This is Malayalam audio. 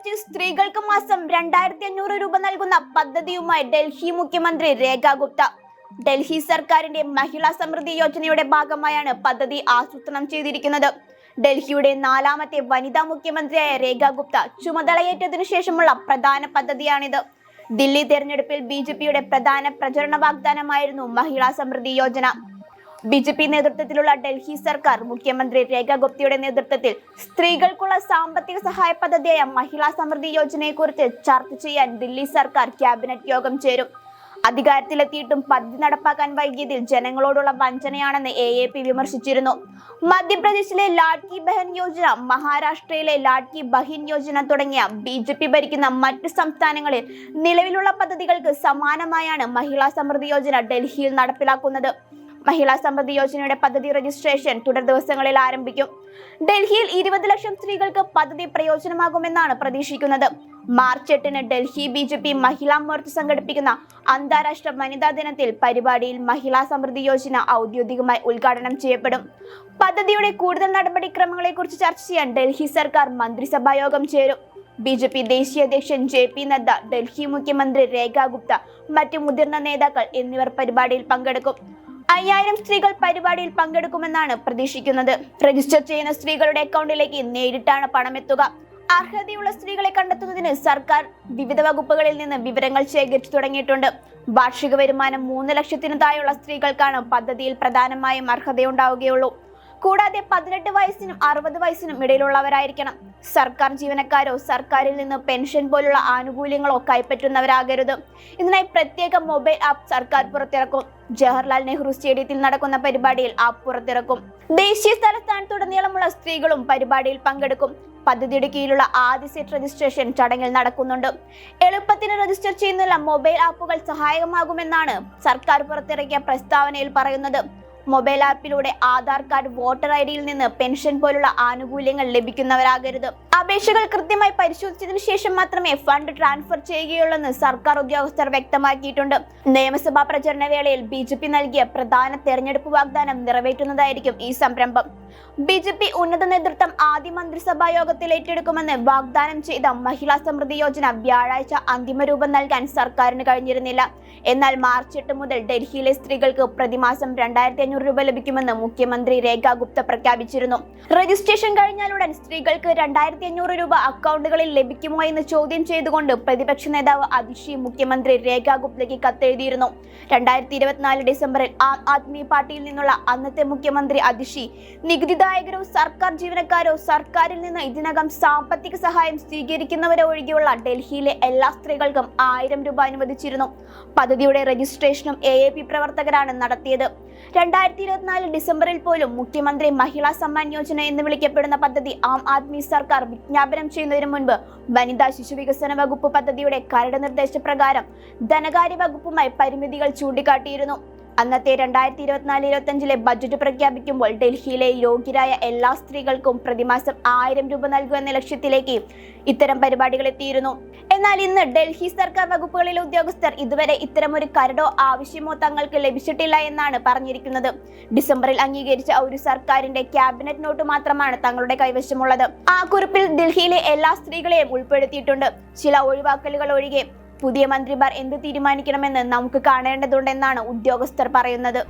വെച്ച് സ്ത്രീകൾക്ക് മാസം രണ്ടായിരത്തി അഞ്ഞൂറ് രൂപ നൽകുന്ന പദ്ധതിയുമായി ഡൽഹി മുഖ്യമന്ത്രി രേഖ ഗുപ്ത. ഡൽഹി സർക്കാരിന്റെ മഹിളാ സമൃദ്ധി യോജനയുടെ ഭാഗമായാണ് പദ്ധതി ആസൂത്രണം ചെയ്തിരിക്കുന്നത്. ഡൽഹിയുടെ നാലാമത്തെ വനിതാ മുഖ്യമന്ത്രിയായ രേഖ ഗുപ്ത ചുമതലയേറ്റതിനു ശേഷമുള്ള പ്രധാന പദ്ധതിയാണിത്. ദില്ലി തെരഞ്ഞെടുപ്പിൽ ബി പ്രധാന പ്രചരണ വാഗ്ദാനമായിരുന്നു മഹിളാ Samriddhi Yojana. B J P നേതൃത്വത്തിലുള്ള ഡൽഹി സർക്കാർ മുഖ്യമന്ത്രി രേഖ ഗുപ്തയുടെ നേതൃത്വത്തിൽ സ്ത്രീകൾക്കുള്ള സാമ്പത്തിക സഹായ പദ്ധതിയായ മഹിളാ സമൃദ്ധി യോജനയെക്കുറിച്ച് ചർച്ച ചെയ്യാൻ ദില്ലി സർക്കാർ ക്യാബിനറ്റ് യോഗം ചേരും. അധികാരത്തിലെത്തിയിട്ടും പദ്ധതി നടപ്പാക്കാൻ വൈകിയതിൽ ജനങ്ങളോടുള്ള വഞ്ചനയാണെന്ന് എ എ പി വിമർശിച്ചിരുന്നു. മധ്യപ്രദേശിലെ ലാഡ്കി ബഹൻ യോജന മഹാരാഷ്ട്രയിലെ ലാഡ്കി ബഹിൻ യോജന തുടങ്ങിയ ബി ജെ പി ഭരിക്കുന്ന മറ്റ് സംസ്ഥാനങ്ങളിൽ നിലവിലുള്ള പദ്ധതികൾക്ക് സമാനമായാണ് മഹിളാ സമൃദ്ധി യോജന ഡൽഹിയിൽ നടപ്പിലാക്കുന്നത്. മഹിളാ സമൃദ്ധി യോജനയുടെ പദ്ധതി രജിസ്ട്രേഷൻ തുടർ ദിവസങ്ങളിൽ ആരംഭിക്കും. ഡൽഹിയിൽ ഇരുപത് ലക്ഷം സ്ത്രീകൾക്ക് പദ്ധതി പ്രയോജനമാകുമെന്നാണ് പ്രതീക്ഷിക്കുന്നത്. മാർച്ച് എട്ടിന് Delhi B J P Mahila Morcha സംഘടിപ്പിക്കുന്ന അന്താരാഷ്ട്ര വനിതാ ദിനത്തിൽ പരിപാടിയിൽ മഹിളാ സമൃദ്ധി യോജന ഔദ്യോഗികമായി ഉദ്ഘാടനം ചെയ്യപ്പെടും. പദ്ധതിയുടെ കൂടുതൽ നടപടിക്രമങ്ങളെക്കുറിച്ച് ചർച്ച ചെയ്യാൻ ഡൽഹി സർക്കാർ മന്ത്രിസഭാ യോഗം ചേരും. ബി ജെ പി ദേശീയ അധ്യക്ഷൻ ജെ പി നദ്ദ ഡൽഹി മുഖ്യമന്ത്രി രേഖ ഗുപ്ത മറ്റ് മുതിർന്ന നേതാക്കൾ എന്നിവർ പരിപാടിയിൽ പങ്കെടുക്കും. അയ്യായിരം സ്ത്രീകൾ പരിപാടിയിൽ പങ്കെടുക്കുമെന്നാണ് പ്രതീക്ഷിക്കുന്നത്. രജിസ്റ്റർ ചെയ്യുന്ന സ്ത്രീകളുടെ അക്കൗണ്ടിലേക്ക് നേരിട്ടാണ് പണമെത്തുക. അർഹതയുള്ള സ്ത്രീകളെ കണ്ടെത്തുന്നതിന് സർക്കാർ വിവിധ വകുപ്പുകളിൽ നിന്ന് വിവരങ്ങൾ ശേഖരിച്ചു തുടങ്ങിയിട്ടുണ്ട്. വാർഷിക വരുമാനം മൂന്ന് ലക്ഷത്തിന് താഴെയുള്ള സ്ത്രീകൾക്കാണ് പദ്ധതിയിൽ പ്രധാനമായും അർഹതയുണ്ടാവുകയുള്ളൂ. കൂടാതെ പതിനെട്ട് വയസ്സിനും അറുപത് വയസ്സിനും ഇടയിലുള്ളവരായിരിക്കണം. സർക്കാർ ജീവനക്കാരോ സർക്കാരിൽ നിന്ന് പെൻഷൻ പോലുള്ള ആനുകൂല്യങ്ങളോ കൈപ്പറ്റുന്നവരാകരുത്. ഇതിനായി പ്രത്യേക മൊബൈൽ ആപ്പ് സർക്കാർ പുറത്തിറക്കും. ജവഹർലാൽ നെഹ്റു സ്റ്റേഡിയത്തിൽ നടക്കുന്ന പരിപാടിയിൽ ആപ്പ് പുറത്തിറക്കും. ദേശീയ തലസ്ഥാനത്തുടനീളമുള്ള സ്ത്രീകളും പരിപാടിയിൽ പങ്കെടുക്കും. പദ്ധതിയുടെ കീഴിലുള്ള ആദ്യ സെറ്റ് രജിസ്ട്രേഷൻ ചടങ്ങിൽ നടക്കുന്നുണ്ട്. എളുപ്പത്തിന് രജിസ്റ്റർ ചെയ്യുന്ന മൊബൈൽ ആപ്പുകൾ സഹായകമാകുമെന്നാണ് സർക്കാർ പുറത്തിറക്കിയ പ്രസ്താവനയിൽ പറയുന്നത്. മൊബൈൽ ആപ്പിലൂടെ ആധാർ കാർഡ് വോട്ടർ ഐ ഡിയിൽ നിന്ന് പെൻഷൻ പോലുള്ള ആനുകൂല്യങ്ങൾ ലഭിക്കുന്നവരാകരുത്. അപേക്ഷകൾ കൃത്യമായി പരിശോധിച്ചതിനു ശേഷം മാത്രമേ ഫണ്ട് ട്രാൻസ്ഫർ ചെയ്യുകയുള്ളെന്ന് സർക്കാർ ഉദ്യോഗസ്ഥർ വ്യക്തമാക്കിയിട്ടുണ്ട്. നിയമസഭാ പ്രചരണ വേളയിൽ ബി ജെ പി നൽകിയ പ്രധാന തെരഞ്ഞെടുപ്പ് വാഗ്ദാനം നിറവേറ്റുന്നതായിരിക്കും ഈ സംരംഭം. ബി ജെ പി ഉന്നത നേതൃത്വം ആദ്യ മന്ത്രിസഭാ യോഗത്തിൽ ഏറ്റെടുക്കുമെന്ന് വാഗ്ദാനം ചെയ്ത മഹിളാ സമൃദ്ധി യോജന വ്യാഴാഴ്ച അന്തിമ രൂപം നൽകാൻ സർക്കാരിന് കഴിഞ്ഞിരുന്നില്ല. എന്നാൽ മാർച്ച് എട്ട് മുതൽ ഡൽഹിയിലെ സ്ത്രീകൾക്ക് പ്രതിമാസം രണ്ടായിരത്തി രൂപ ലഭിക്കുമെന്ന് മുഖ്യമന്ത്രി രേഖ ഗുപ്ത പ്രഖ്യാപിച്ചിരുന്നു. രജിസ്ട്രേഷൻ കഴിഞ്ഞാലുടൻ സ്ത്രീകൾക്ക് രണ്ടായിരത്തി അഞ്ഞൂറ് രൂപ അക്കൗണ്ടുകളിൽ ലഭിക്കുമോ എന്ന് ചോദ്യം ചെയ്തുകൊണ്ട് പ്രതിപക്ഷ നേതാവ് അതിഷി മുഖ്യമന്ത്രി രേഖ ഗുപ്തയ്ക്ക് കത്തെഴുതിയിരുന്നു. രണ്ടായിരത്തി ഇരുപത്തിനാല് ഡിസംബറിൽ ആം ആദ്മി പാർട്ടിയിൽ നിന്നുള്ള അന്നത്തെ മുഖ്യമന്ത്രി അതിഷി നികുതിദായകരോ സർക്കാർ ജീവനക്കാരോ സർക്കാരിൽ നിന്ന് ഇതിനകം സാമ്പത്തിക സഹായം സ്വീകരിക്കുന്നവരോ ഒഴികെയുള്ള ഡൽഹിയിലെ എല്ലാ സ്ത്രീകൾക്കും ആയിരം രൂപ അനുവദിച്ചിരുന്നു. പദ്ധതിയുടെ രജിസ്ട്രേഷനും എ പ്രവർത്തകരാണ് നടത്തിയത്. രണ്ടായിരത്തി ഇരുപത്തിനാല് ഡിസംബറിൽ പോലും മുഖ്യമന്ത്രി മഹിളാ സമ്മാൻ യോജന എന്ന് വിളിക്കപ്പെടുന്ന പദ്ധതി ആം ആദ്മി സർക്കാർ വിജ്ഞാപനം ചെയ്യുന്നതിന് മുൻപ് വനിതാ ശിശു വികസന വകുപ്പ് പദ്ധതിയുടെ കരട് നിർദ്ദേശപ്രകാരം ധനകാര്യ വകുപ്പുമായി പരിമിതികൾ ചൂണ്ടിക്കാട്ടിയിരുന്നു. അന്നത്തെ രണ്ടായിരത്തി ഇരുപത്തിനാല് ഇരുപത്തഞ്ചിലെ ബജറ്റ് പ്രഖ്യാപിക്കുമ്പോൾ ഡൽഹിയിലെ യോഗ്യരായ എല്ലാ സ്ത്രീകൾക്കും പ്രതിമാസം ആയിരം രൂപ നൽകുക എന്ന ലക്ഷ്യത്തിലേക്ക് ഇത്തരം പരിപാടികൾ എത്തിയിരുന്നു. എന്നാൽ ഇന്ന് ഡൽഹി സർക്കാർ വകുപ്പുകളിലെ ഉദ്യോഗസ്ഥർ ഇതുവരെ ഇത്തരം ഒരു കരടോ ആവശ്യമോ തങ്ങൾക്ക് ലഭിച്ചിട്ടില്ല എന്നാണ് പറഞ്ഞിരിക്കുന്നത്. ഡിസംബറിൽ അംഗീകരിച്ച ഒരു സർക്കാരിന്റെ ക്യാബിനറ്റ് നോട്ട് മാത്രമാണ് തങ്ങളുടെ കൈവശമുള്ളത്. ആ കുറിപ്പിൽ ഡൽഹിയിലെ എല്ലാ സ്ത്രീകളെയും ഉൾപ്പെടുത്തിയിട്ടുണ്ട്. ചില ഒഴിവാക്കലുകൾ ഒഴികെ പുതിയ മന്ത്രിമാർ എന്ത് തീരുമാനിക്കണമെന്ന് നമുക്ക് കാണേണ്ടതുണ്ടെന്നാണ് ഉദ്യോഗസ്ഥർ പറയുന്നത്.